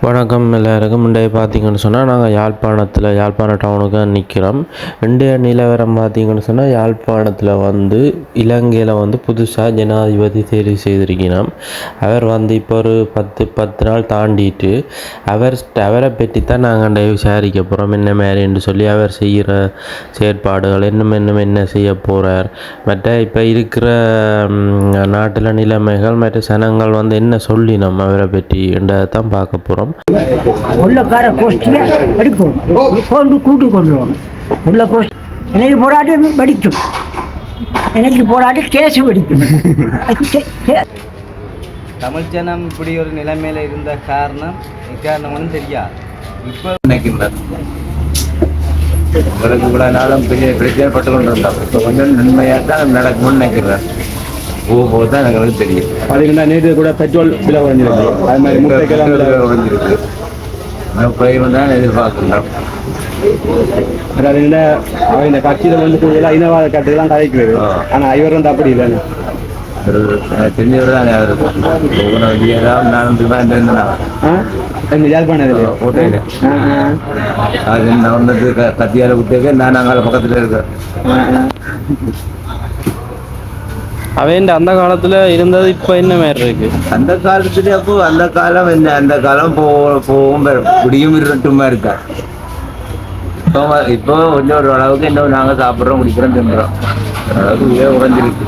வணக்கம் எல்லாருக்கும். இன்றைய பார்த்தீங்கன்னு சொன்னால் நாங்கள் யாழ்ப்பாணத்தில் யாழ்ப்பாண டவுனுக்கு நிற்கிறோம் இன்றைய நிலவரம் பார்த்தீங்கன்னு சொன்னால் யாழ்ப்பாணத்தில் வந்து இலங்கையில் வந்து புதுசாக ஜனாதிபதி தேர்வு செய்திருக்கிறோம் அவர் வந்து இப்போ ஒரு பத்து பத்து நாள் தாண்டிட்டு அவர் அவரை பற்றி தான் நாங்கள் இன்றைய விசாரிக்க போகிறோம் என்ன மாதிரின்னு சொல்லி அவர் செய்கிற செயற்பாடுகள் இன்னும் இன்னும் என்ன செய்ய போகிறார் மற்ற இப்போ இருக்கிற நாட்டில் நிலைமைகள் மற்ற சனங்கள் வந்து என்ன சொல்லினோம் அவரை பற்றி என்றதை தான் பார்க்க போகிறோம் உள்ளக்கார கோஷ்டியை வெடிக்கும் கொண்டு கூட்டு கொண்டு வரணும் உள்ள கோஷ்டி எனக்கு போராடி வெடிக்கும். எனக்கு போராடி கேஸ் வெடிக்கும். தமிழ் ஜனம் இப்படி ஒரு நிலைமையில இருந்த காரணம் இக்காரணம் ஒன்றும் தெரியாது இப்போ நினைக்கின்றார் இவருக்கு இவ்வளவு நாளும் பெரிய பிரச்சனைப்பட்டு கொண்டிருந்தார். இப்போ கொஞ்சம் நன்மையாக தான் நடக்கும்னு நினைக்கிறார் போக போக தான் எங்களுக்கு தெரியும். பார்த்தீங்கன்னா நேற்று கூட பெட்ரோல் விலை குறைஞ்சிருக்கு. அது மாதிரி முட்டைக்கெல்லாம் விலை குறைஞ்சிருக்கு. தான் பார்த்தீங்கன்னா அவன் இந்த கட்சியில் வந்து எல்லாம் இனவாத கட்டுலாம் கதைக்கிறது ஆ. ஆனால் இவர் வந்து அப்படி இல்லைன்னு. தெரிஞ்சவர் தான் ஒவ்வொரு வழியெல்லாம் நான் தான் இருந்தேன் இந்த யாழ்ப்பாணத்தில் ஓட்டையில். அது நான் வந்து கத்தியால விட்டுக்க நான் அங்கே பக்கத்தில் இருக்கேன். அவன் அந்த காலத்துல இருந்தது இப்ப என்ன மாதிரி இருக்கு? அந்த காலத்துல அப்போ அந்த காலம் என்ன? அந்த காலம் போ போகும். குடியும் இருட்டுமா இருக்கா? இப்போ இப்போ கொஞ்சம் ஒரு அளவுக்கு இன்னும் நாங்க சாப்பிட்றோம் குடிக்கிறோம் தின்றோம் அளவுக்கு குறைஞ்சிருக்கு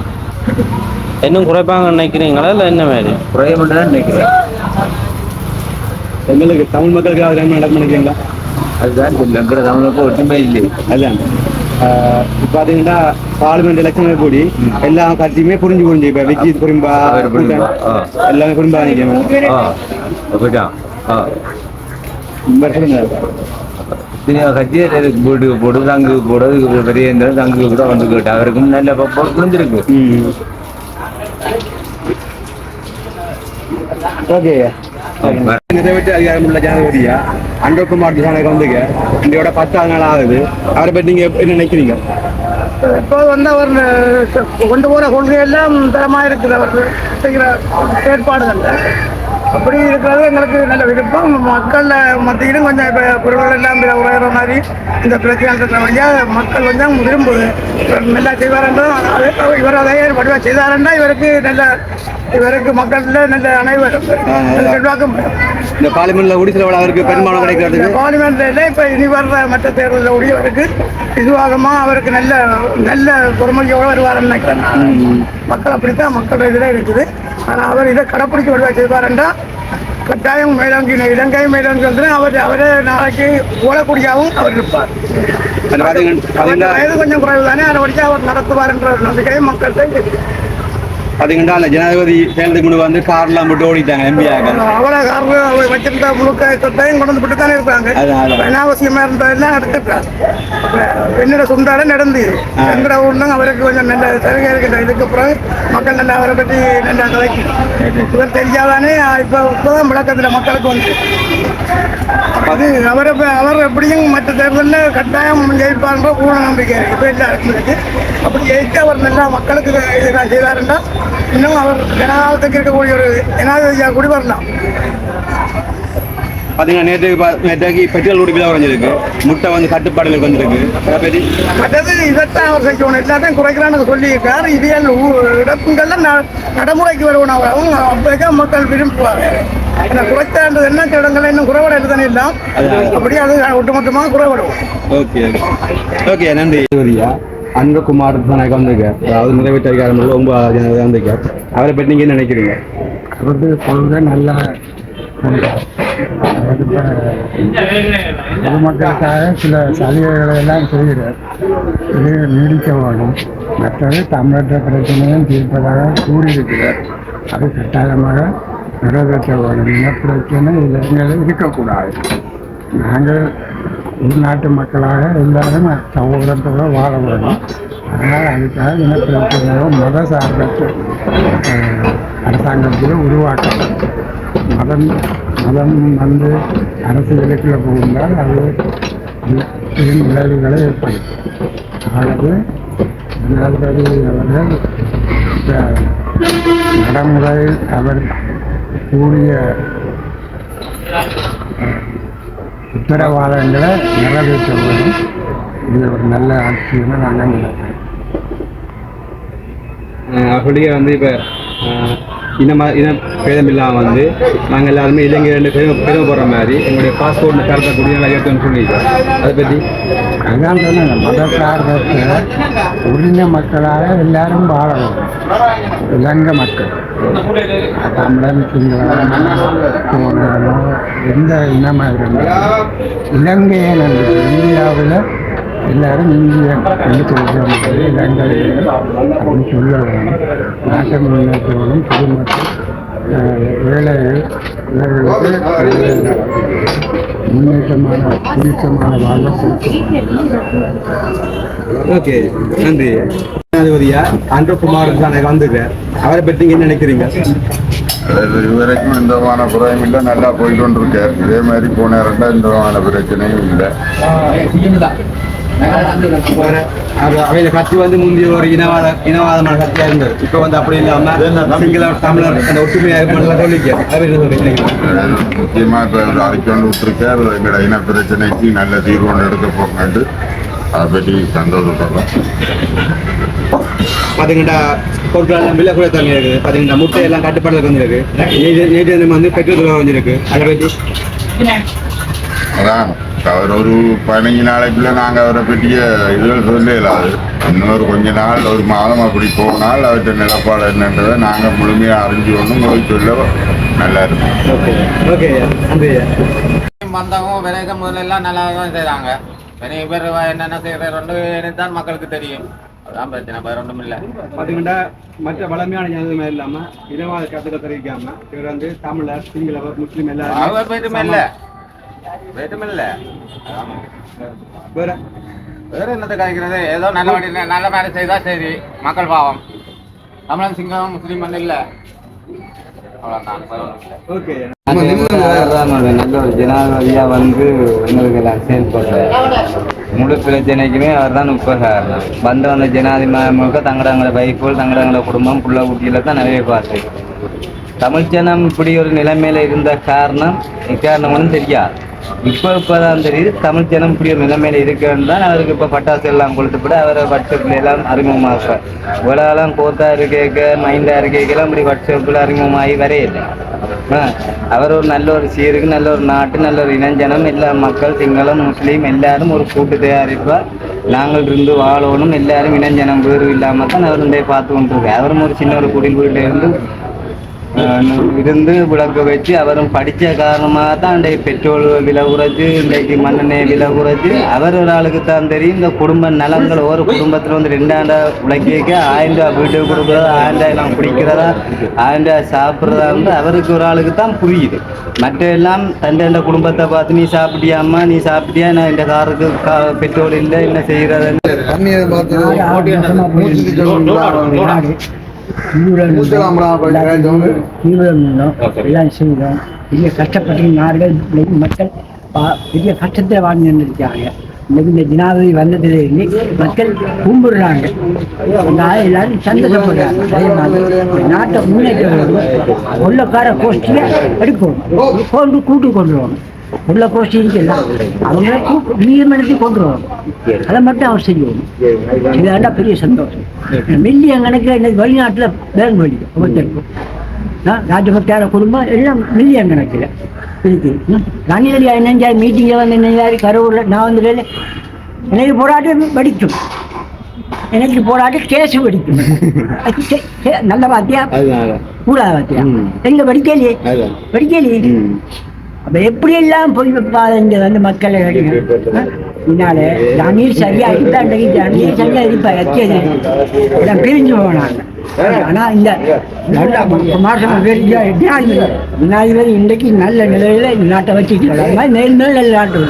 இன்னும் குறைப்பாங்க நினைக்கிறீங்களா? இல்ல என்ன மாதிரி? குறைய மட்டும் நினைக்கிறேன். எங்களுக்கு தமிழ் மக்களுக்கு அவர் என்ன நடக்கும் நினைக்கிறீங்களா அதுதான் எங்கிற தமிழுக்கு ஒற்றுமை இல்லை அதுதான். இப்போ பார்த்தீங்கன்னா பார்லிமெண்ட் எலெக்ஷன் கூடி எல்லா கட்சியுமே புரிஞ்சு புரிஞ்சு இப்போ விஜய் புரிம்பா. எல்லாமே புரிம்பா கட்சியை போட்டு போட்டு தங்கு போடுறது பெரிய தங்கு கூட வந்து கேட்டு அவருக்கும் நல்ல புரிஞ்சிருக்கு ஓகே நிறைவேற்ற அதிகாரம் உள்ள ஜனாதிபதியா? அண்டகுமார் திசானக வந்துங்க இந்தியோட பத்தாவது நாள் ஆகுது. அவரை பற்றி நீங்க என்ன நினைக்கிறீங்க? இப்போ வந்து அவர் கொண்டு போகிற கொள்கையெல்லாம் தரமாக இருக்குது அவர் செய்கிற செயற்பாடுகள் அப்படி இருக்கிறது எங்களுக்கு நல்ல விருப்பம். மக்கள் மத்தியிலும் கொஞ்சம் இப்போ குரல்கள் எல்லாம் உயர்ற மாதிரி இந்த பிரச்சனை வழியாக மக்கள் கொஞ்சம் விரும்புது. நல்லா செய்வாரென்றும் இவர் அதே வடிவாக செய்தாரென்றா இவருக்கு நல்ல இவருக்கு மக்கள்ல நல்ல அனைவரும் செல்வாக்கும் இந்த பார்லிமெண்ட்ல கூடி சில அவருக்கு பெரும்பாலும் கிடைக்கிறதுக்கு. பார்லிமெண்ட்ல இப்ப இனி வர்ற மற்ற தேர்தலில் உடையவருக்கு இதுவாகமா அவருக்கு நல்ல நல்ல பொறுமையோட வருவார் நினைக்கிறேன். மக்கள் அப்படித்தான் மக்கள் இதில் இருக்குது. ஆனா அவர் இதை கடைப்பிடிக்க வருவா செய்வாருண்டா கட்டாயம் மேலோங்கி இலங்கை மேலோங்கி வந்து அவர் அவரே நாளைக்கு ஓடக்கூடியாவும் அவர் இருப்பார். வயது கொஞ்சம் குறைவு தானே அதை வச்சு அவர் நடத்துவார் என்ற ஒரு நம்பிக்கையும் மக்கள்கிட்ட இருக்குது. பாத்தீங்கன்னா அந்த ஜனாதிபதி தேர்தலுக்கு முன்பு வந்து கார்லாம் போட்டு ஓடிட்டாங்க எம்பியாக அவரை அவர் வச்சிருந்த முழுக்க சொத்தையும் கொண்டு வந்து தானே இருக்காங்க அதான், அதான். அனாவசியமா இருந்ததெல்லாம் எடுத்துட்டார் என்னோட சொந்தாட நடந்து. எங்கட ஊர்ல அவருக்கு கொஞ்சம் நல்ல சலுகை இருக்கின்ற இதுக்கு பிறகு மக்கள் நல்லா அவரை பற்றி நல்லா கலைக்கு. இவர் தெரிஞ்சாதானே இப்போ இப்போதான் விளக்கத்துல மக்களுக்கு வந்து. அது அவர் அவர் எப்படியும் மற்ற தேர்தலில் கட்டாயம் ஜெயிப்பார்ன்ற பூர்ண நம்பிக்கை இருக்குது இப்போ எல்லாருக்கும் இருக்கு. அப்படி ஜெயித்து அவர் நல்லா மக்களுக்கு இதாக செய்தாருன்னா இன்னும் அவர் ஜனநாயகத்துக்கு இருக்கக்கூடிய ஒரு ஜனாதிபதியாக கூடி வரலாம். பாத்தீங்கன்னா நேற்று நேற்றைக்கு பெட்ரோல் குடி விலை குறைஞ்சிருக்கு. முட்டை வந்து கட்டுப்பாடுகளுக்கு வந்திருக்கு மற்றது இதைத்தான் அவர் செய்யணும். எல்லாத்தையும் குறைக்கிறான்னு சொல்லியிருக்காரு. இவியல் இடத்துங்கள்லாம் ந- நடைமுறைக்கு வருவன அவங்க அப்பதான் மக்கள் விரும்புவாங்க குறைத்தாண்டது என்ன இடங்கள் இன்னும் குறைவடை தானே இல்லை அப்படியே அது ஒட்டுமொத்தமாக குறைவடும் ஓகே ஓகே. நன்றி. அன்பகுமார் தனக்கு வந்திருக்கார் அதாவது நிறைவேற்ற அதிகாரம் உள்ள ஒன்பதாவது ஜனாதிபதி வந்திருக்கார் அவரை பற்றி நீங்க என்ன நினைக்கிறீங்க? நல்ல பொதுமக்களுக்காக சில சலுகைகளை எல்லாம் செய்கிறார். இது நீடிக்க வேண்டும் மற்றது தமிழற்ற பிரச்சனையும் தீர்ப்பதாக கூறியிருக்கிறார். அது கட்டாயமாக நிறைவேற்ற வேண்டும் இனப்பிரச்சனை இளைஞர்கள் இருக்கக்கூடாது. நாங்கள் உள்நாட்டு மக்களாக எல்லாரும் சகோதரத்தோடு வாழ வேண்டும். அதனால் அதுக்காக இனப்பிரச்சனையோ மத சார்பற்ற அரசாங்கத்தில் உருவாக்கலாம் மதம் மதம் வந்து அரசியலுக்குள்ள புகுந்தால் அது பெரும் விளைவுகளை ஏற்படுத்தும். ஆகவே ஜனாதிபதி அவர்கள் நடைமுறை அவர் கூடிய உத்தரவாதங்களை நிறைவேற்ற வேண்டும் இது ஒரு நல்ல ஆட்சின்னு நாங்கள் நினைக்கிறேன் அப்படியே வந்து இப்போ இனமா இன பேதம் இல்லாமல் வந்து நாங்கள் எல்லாருமே இலங்கை ரெண்டு பேரும் பெருமை போடுற மாதிரி எங்களுடைய பாஸ்போர்ட் கருத்தை கூடிய நல்லா சொல்லியிருக்கோம் அதை பற்றி அதான் சொன்னேன் மத சார்பற்ற உரிமை மக்களாக எல்லாரும் வாழணும். இலங்கை மக்கள். தமிழன் சிங்களம் எந்த இனமாக இருந்தாலும் இலங்கையை என்று இந்தியாவில் எல்லாரும் இந்தியன் என்று சொல்கிறோம் இலங்கையன் அப்படின்னு சொல்ல வேணும் நாட்டை முன்னேற்றணும் குடும்பத்தில் அஹ், ஏழைகள் இவர்களுக்கு முன்னேற்றமான வாழ்வை கொடுக்கணும் ஓகே நன்றி. ஜனாதிபதியா? அன்றகுமார் தானே வந்துருக்கார் அவரை பற்றி என்ன நினைக்கிறீங்க? இதுவரைக்கும் எந்த விதமான குறையும் இல்லை நல்லா போயிட்டு கொண்டிருக்கார் இதே மாதிரி போன ரெண்டா எந்த விதமான பிரச்சனையும் இல்லை. அவையில கத்தி வந்து முந்தைய ஒரு இனவாத இனவாதமான கத்தியா இருந்தது இப்ப வந்து அப்படி இல்லாம சிங்கள தமிழர் அந்த ஒற்றுமையா இருப்பாங்க சொல்லிக்க முக்கியமா இப்ப அறிக்கை அறிக்கொண்டு விட்டுருக்கார் எங்களோட இன பிரச்சனைக்கு நல்ல தீர்வு ஒன்று எடுக்க போங்கண்டு அதை பற்றி சந்தோஷப்படுறோம் பாத்தீங்கன்னா பொருட்கள் விலை கூட தண்ணி இருக்கு பாத்தீங்கன்னா முட்டை எல்லாம் கட்டுப்பாடுல வந்துருக்கு நேற்று வந்து பெட்ரோல் வந்திருக்கு வந்துருக்கு அதை பற்றி அதான் அவர் ஒரு பதினஞ்சு நாளைக்குள்ள நாங்க அவரை பற்றிய இதுகள் சொல்ல இயலாது இன்னொரு கொஞ்ச நாள் ஒரு மாதம் அப்படி போனால் அவர்கிட்ட நிலப்பாடு என்னன்றதை நாங்க முழுமையா அறிஞ்சு கொண்டு உங்களுக்கு சொல்ல நல்லா இருக்கும். வந்தவங்க விலைக்கு முதல்ல எல்லாம் நல்லா தான் செய்கிறாங்க நிறைய பேர் என்னென்ன செய்யறது தான் மக்களுக்கு தெரியும். அதுதான் பிரச்சனை வேற ஒன்றும் இல்லை. பாத்தீங்கன்னா மற்ற வளமையான ஜனதுமே இல்லாம இனவாத கருத்துக்கள் தெரிவிக்காம இவர் வந்து தமிழர் சிங்களவர் முஸ்லீம் எல்லாரும் போயிட்டுமே இல்லை. போயிட்டுமே இல்லை வேற? வேற என்னத்தை கழிக்கிறது ஏதோ நல்ல வழி நல்ல மாதிரி செய்தா சரி. மக்கள் பாவம். தமிழன் சிங்கம் முஸ்லீம் ஒன்றும் இல்லை நல்ல ஒரு ஜனாதிபதியா வந்து எங்களுக்கு எல்லாம் செயல்படுறாரு முழு பிரச்சனைக்குமே அவர் தான் உபகாரம் வந்து வந்த ஜனாதிபதி முழுக்க தங்கடங்கள வைஃபுகள் தங்கடங்கள குடும்பம் புள்ள குட்டியில தான் நிறைய பார்த்து. தமிழ்ச்சனம் ஜனம் இப்படி ஒரு நிலைமையில இருந்த காரணம் காரணம்னு தெரியாது. இப்போ இப்போதான் தெரியுது தமிழ் ஜனம் இப்படி ஒரு நிலைமையில இருக்குன்னு தான் அவருக்கு இப்போ பட்டாசு எல்லாம் கொடுத்துப்பட்டு அவரை வாட்ஸ்அப்பில் எல்லாம் அறிமுகமாக்க இவ்வளோலாம் கோத்தா இருக்க மைண்டா இருக்கேக்கெல்லாம் இப்படி வாட்ஸ்அப்பில் அறிமுகமாகி வரையில்லை அவர் ஒரு நல்ல ஒரு சீருக்கு நல்ல ஒரு நாட்டு நல்ல ஒரு இனஞ்சனம் எல்லா மக்கள் சிங்களம் முஸ்லீம் எல்லாரும் ஒரு கூட்டு தயாரிப்பாக நாங்கள் இருந்து வாழணும் எல்லாரும் இனஞ்சனம் வேறு இல்லாமல் தான் அவர் இருந்தே பார்த்து கொண்டிருக்காரு அவரும் ஒரு சின்ன ஒரு குடில் வீட்டில் இருந்து இருந்து விளக்க வச்சு அவரும் படித்த காரணமாக தான் இன்றைக்கு பெட்ரோல் விலை குறைச்சு இன்றைக்கு மண்ணெண்ணெய் விலை குறைச்சு அவர் ஒரு ஆளுக்கு தான் தெரியும் இந்த குடும்ப நலங்கள் ஒரு குடும்பத்தில் வந்து ரெண்டாண்டா உழைக்க ஆயிரம் ரூபா வீட்டுக்கு கொடுக்குறதா ஆயிரம் ரூபாய் எல்லாம் குடிக்கிறதா ஆயிரம் ரூபாய் சாப்பிட்றதா வந்து அவருக்கு ஒரு ஆளுக்கு தான் புரியுது மற்ற எல்லாம் தண்ட இந்த குடும்பத்தை பார்த்து நீ சாப்பிட்டியாம்மா நீ சாப்பிட்டியா நான் இந்த காருக்கு கா பெட்ரோல் இல்லை என்ன செய்கிறதுன்னு எல்லாம் செய்தோம் பெரிய கஷ்டப்பட்டு நாடுகள் மக்கள் பெரிய கஷ்டத்தில் வாழ்ந்துட்டு இருக்காங்க இன்னைக்கு இந்த ஜனாதிபதி வந்ததுல இருந்து மக்கள் கும்பிடுறாங்க எல்லாரும் சந்தோஷப்படுறாங்க அதே மாதிரி இந்த நாட்டை முன்னேற்றம் உள்ளக்கார கோஷ்டியை எடுக்கணும் கொண்டு கூட்டு கொண்டு வரணும் உள்ள கோஷ்டி இருக்குல்ல அவங்க நியமனத்தை கொண்டு வரணும் அதை மட்டும் அவர் செய்யணும் இதாண்டா பெரிய சந்தோஷம். மில்லியன் கணக்கில் இன்னைக்கு வெளிநாட்டில் பேங்க் வழி ஒவ்வொருத்தருக்கும். ராஜபக்தார குடும்பம் எல்லாம் மில்லியன் கணக்கில். இருக்கு. ரணில் என்னஞ்சா மீட்டிங்கில் வந்து என்னஞ்சாரு கரூரில் நான் வந்து எனக்கு போராட்டம் வெடிக்கும். எனக்கு போராட்டம் கேஸ் வெடிக்கும். நல்ல வாத்தியா கூடாத வாத்தியா எங்க வெடிக்கலையே? அதுதான் வெடிக்கலையே? அப்ப எப்படி எல்லாம் போய் வைப்பாத இங்க வந்து மக்களை பின்னால ஜாமீர் சரியா இருந்தாண்டைக்கு ஜாமீர் சரியா இருப்பா எச்சது எல்லாம் பிரிஞ்சு போனாங்க. ஆனா இந்த நல்ல மாசம் ஜனாதிபதி இன்றைக்கு நல்ல நிலையில இந்த நாட்டை மாதிரி மேல் மேல் நல்ல நாட்டு.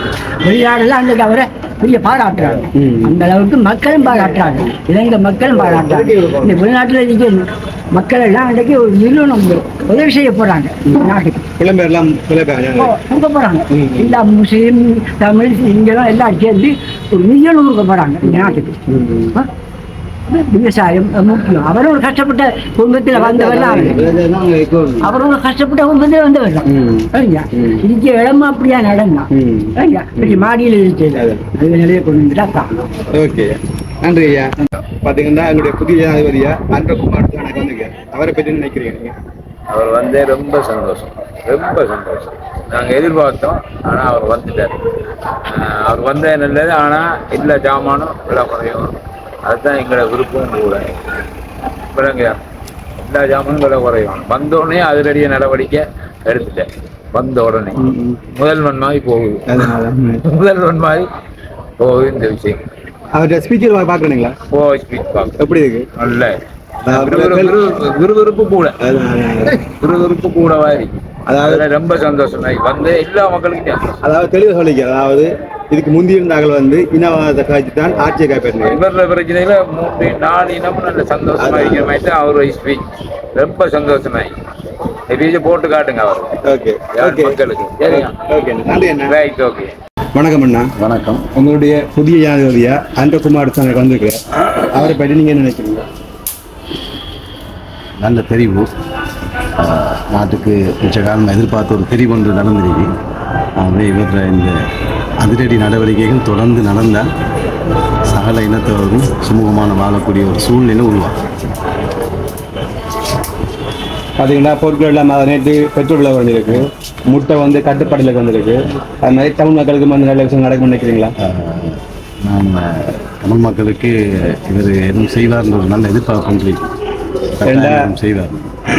வெளிநாடுலாம் அன்றைக்கு அவரை பெரிய பாராட்டுறாங்க. அந்த அளவுக்கு மக்களும் பாராட்டுறாங்க. இலங்கை மக்களும் பாராட்டுறாங்க. இந்த வெளிநாட்டில் இருக்க மக்கள் எல்லாம் அன்றைக்கு ஒரு நிறுவனம் உதவி செய்ய போறாங்க. நாட்டுக்கு. கொடுக்க போறாங்க. எல்லா முஸ்லீம் தமிழ் இங்கெல்லாம் எல்லாம் சேர்ந்து ஒரு மில்லியன் கொடுக்க போறாங்க நாட்டுக்கு? விவசாயம் முக்கியம் அவரோட கஷ்டப்பட்ட குடும்பத்தில் வந்தவர் தான் அவர். அவரோட கஷ்டப்பட்ட குடும்பத்தில் வந்தவர். தான் சரியா? இருக்க இடமா அப்படியா நடந்தான் சரியா? இப்படி மாடியில் இருக்கு அது நிறைய கொண்டு வந்துட்டா காணும் ஓகே. நன்றி ஐயா. பாத்தீங்கன்னா எங்களுடைய புதிய ஜனாதிபதியா அன்றகுமார் எனக்கு வந்துங்க அவரை பற்றி நினைக்கிறீங்க? நீங்க அவர் வந்தே ரொம்ப சந்தோஷம். ரொம்ப சந்தோஷம். நாங்கள் எதிர்பார்த்தோம் ஆனால் அவர் வந்துட்டார். அவர் வந்தே நல்லது ஆனால் இல்லை ஜாமானும் விலை குறையும். அதுதான் எங்களோட விருப்பம் கூட. பிறங்க எல்லா ஜாமானும் விலை குறையும் வந்த உடனே அதிரடிய நடவடிக்கை எடுத்துட்டேன். வந்த உடனே. முதல்வன் மாதிரி போகுது. முதல்வன் மாதிரி போகுது இந்த விஷயம். அவருடைய ஸ்பீக்கர் பாக்குறீங்களா ஓ ஸ்பீச் பார்க்க எப்படி இருக்கு? நல்ல. விறுவிறுப்பு கூட. விறுவிறுப்பு கூட வாரி அதாவது- ரொம்ப சந்தோஷம். வந்து எல்லா மக்களுக்கும் அதாவது தெளிவாக சொல்லிக்கிறேன் அதாவது இதுக்கு முந்தி இருந்தார்கள் வந்து இனவாதத்தை காய்ச்சி தான் ஆட்சியை கைப்பற்றினாங்க இவர பிரச்சனையில மூன்று நாலு இனமும் நல்ல சந்தோஷமா இருக்கிற மாதிரி தான் அவர் ஸ்பீச் ரொம்ப சந்தோஷமாயி எப்படியே போட்டு காட்டுங்க அவர். Okay okay. மக்களுக்கு? சரியா? ஓகே நன்றி அண்ணா. ரைட் ஓகே வணக்கம் அண்ணா. வணக்கம். உங்களுடைய புதிய ஜனாதிபதியா? அன்றகுமார் தான் வந்திருக்கிறேன் அவரை பற்றி நீங்க என்ன நினைக்கிறீங்க? நல்ல தெரிவு. நாட்டுக்கு மிச்ச காலம் எதிர்பார்த்த ஒரு தெரிவு ஒன்று நடந்திருக்கு. ஆகவே இவர் இந்த அதிரடி நடவடிக்கைகள் தொடர்ந்து நடந்தால் சகல இனத்தவரும் சுமூகமான வாழக்கூடிய ஒரு சூழ்நிலை உருவாகும். பார்த்தீங்கன்னா பொருட்கள் எல்லாம் அது நேற்று பெட்ரோல் விலை வந்திருக்கு. முட்டை வந்து கட்டுப்பாட்டில் வந்திருக்கு. அது மாதிரி தமிழ் மக்களுக்கு வந்து நல்ல விஷயம் நடக்கும் நினைக்கிறீங்களா? நாம் தமிழ் மக்களுக்கு இவர் எதுவும் செய்வார்ன்ற ஒரு நல்ல எதிர்பார்ப்பு செய்வார்.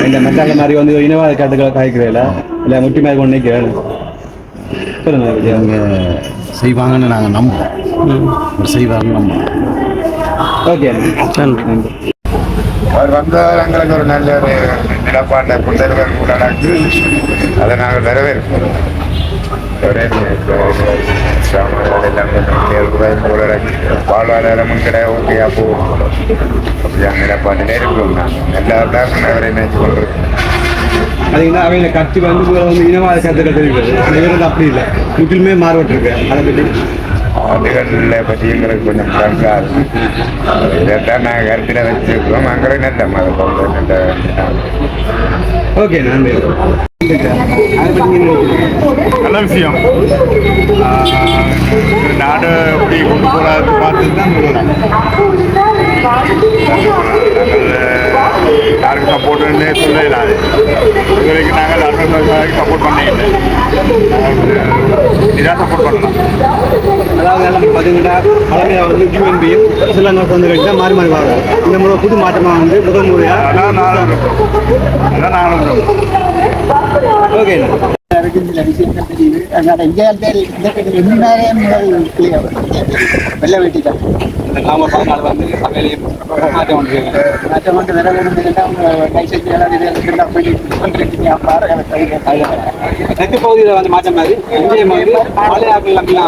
இந்த மெட்டால மாதிரி வந்து இனவாத காட்டுகளை காய்க்கிறதில்ல இல்லை முட்டி மாதிரி கொண்டு நிற்கிறேன். அவங்க செய்வாங்கன்னு நாங்கள் நம்புவோம் செய்வார்னு நம்புவோம் ஓகே. நன்றி. நன்றி அவர் வந்தவர் எங்களுக்கு ஒரு நல்ல ஒரு நிலப்பாட்டை கொண்டவர் கூட அதை நாங்கள் வரவேற்போம் ஒரே வாழ்வாதாரமும் கிடையாது ஓகேயா போகும் அப்படியான நிலப்பாட்டிலே இருக்கிறோம் நாங்கள். எல்லாரும் அவரை நினைச்சு கொண்டிருக்கோம் பார்த்தீங்கன்னா அவங்க கட்சி வந்து வந்து இனவாத கருத்துக்கள் தெரிவிக்கிறது. ஆனால் இவர் வந்து அப்படி இல்லை. முற்றிலுமே மாறுபட்டிருக்கு. அதை பற்றி அதுகளில் பற்றி எங்களுக்கு கொஞ்சம் கருக்காது இதைத்தான் நாங்கள் கருத்தில் வச்சிருக்கிறோம் அங்கே நல்ல மத நல்ல ஓகே நன்றி? நல்ல விஷயம். நாடு எப்படி கொண்டு போகிறது பார்த்து தான் யாருக்கு சப்போர்ட்டுன்னே சொல்லலாம் இதுவரைக்கும் நாங்கள் அரசாங்கம் சப்போர்ட் பண்ணிக்கிட்டு இதான் சப்போர்ட் பண்ணலாம். அதாவது பார்த்தீங்கன்னா பழமையாக வந்து யூஎன்பியும் கட்சி தான் மாறி மாறி வராங்க. இந்த முறை புது மாற்றமாக வந்து முதல் முறையாக அதான் நானும் அதான் நானும் ஓகே சில விஷயங்கள் தெரியுது அதனால இங்கே இந்த என்னாலே முதல் வெள்ள வெட்டி தான் நாம பதினாலு மாற்றம் பண்ணிருக்காங்க மற்ற மட்டும் வேற வேணும் எல்லாம் இது போயிட்டு பண்ணிருக்கீங்க பாருங்க தெற்கு பகுதியில் வந்து மாற்றம் மாதிரி இங்கே வந்து மலையாக்கள் எல்லாம் இளைய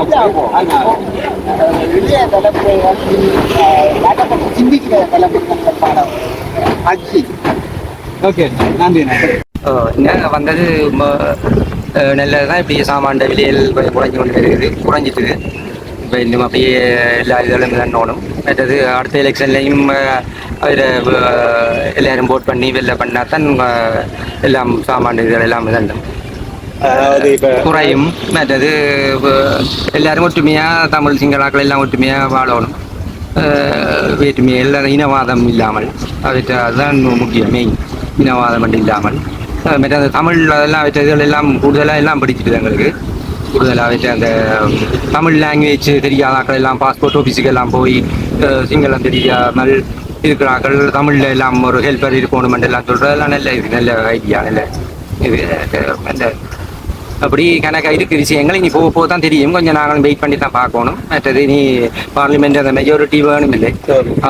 சிந்திக்கிற பாடம் ஓகே நன்றி. நன்றி நாங்கள் வந்தது? நல்லது தான் இப்படி சாமான் விலையில் கொஞ்சம் குறைஞ்சி கொண்டு இருக்குது. குறைஞ்சிட்டுது. இப்போ இன்னும் அப்படியே எல்லா இதுகளும் தண்ணோடும் மற்றது அடுத்த எலெக்ஷன்லையும் அதில் எல்லாரும் போட் பண்ணி வெளில பண்ணால் தான் எல்லாம் சாமான் இதுகள் எல்லாம் தண்டும் குறையும். மற்றது எல்லாரும் ஒற்றுமையாக தமிழ் சிங்களாக்கள் எல்லாம் ஒற்றுமையாக வாழணும். அஹ், வேற்றுமை எல்லாம் இனவாதம் இல்லாமல். அது அதுதான் முக்கியம் மெயின் இனவாதம் இல்லாமல். மற்ற அந்த தமிழ் அதெல்லாம் வச்ச இதுகள் எல்லாம் கூடுதலாக எல்லாம் படிச்சுட்டு எங்களுக்கு. கூடுதலாக வச்சு அந்த தமிழ் லாங்குவேஜ் தெரியாத ஆக்கள் எல்லாம் பாஸ்போர்ட் ஆஃபீஸுக்கு எல்லாம் போய் சிங்களம் தெரியாமல் இருக்கிறார்கள் தமிழில் எல்லாம் ஒரு ஹெல்ப்பர் இருக்கணும் எல்லாம் சொல்கிறதெல்லாம் நல்ல இது நல்ல ஐடியா நல்ல இது அந்த அப்படி கணக்கா இருக்கு விஷயங்கள். இனி போக போக தான் தெரியும். கொஞ்சம் நாங்களும் வெயிட் பண்ணி தான் பார்க்கணும். மற்றது இனி பார்லிமெண்ட் அந்த மெஜாரிட்டி வேணும் இல்லை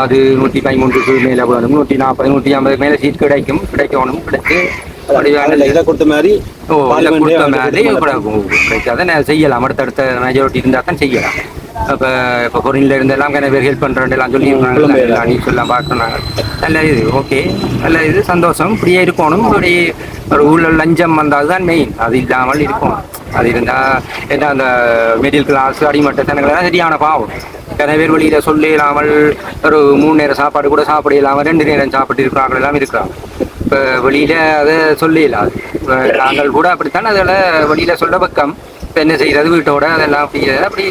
அது நூற்றி பதிமூன்றுக்கு மேலே வேணும். நூற்றி நாற்பது நூற்றி ஐம்பது மேலே சீட் கிடைக்கும். கிடைக்கணும். கொடுத்த செய்யலாம். அடுத்தடுத்த மெஜாரிட்டி இருந்தால் தான் செய்யலாம். அப்போ இப்போ பொருளில் இருந்தெல்லாம் நிறைய பேர் ஹெல்ப் பண்ணுறேன் சொல்லியிருக்காங்க சொல்லலாம் பார்க்கறாங்க நல்ல இது ஓகே நல்ல இது சந்தோஷம். இப்படியே இருக்கணும். இப்படி ஒரு ஊழல் லஞ்சம் வந்தால் தான் மெயின் அது இல்லாமல் இருக்கணும். அது இருந்தால் என்ன அந்த மிடில் கிளாஸ் அடிமட்ட ஜனங்கள்லாம் சரியான பாவம். நிறைய பேர் வெளியில் சொல்ல இல்லாமல் ஒரு மூணு நேரம் சாப்பாடு கூட சாப்பிட இல்லாமல் ரெண்டு நேரம் சாப்பிட்டு இருக்கிறார்கள் எல்லாம் இருக்கிறாங்க. இப்போ வெளியில் அதை சொல்ல இல்லாது இப்ப நாங்கள் கூட அப்படித்தான் அதில் வெளியில் சொல்ல பக்கம். இப்போ என்ன செய்கிறது வீட்டோட அதெல்லாம் அப்படி அப்படி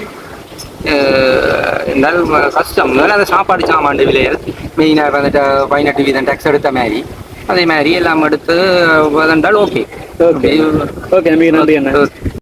இருந்தாலும் கஷ்டம் முதல்ல அந்த சாப்பாடு சாமான் விலைகள் மெயினாக வந்துட்டு பதினெட்டு வீதம் டேக்ஸ் எடுத்த மாதிரி அதே மாதிரி எல்லாம் எடுத்து வந்தால் ஓகே ஓகே ஓகே நன்றி ஓகே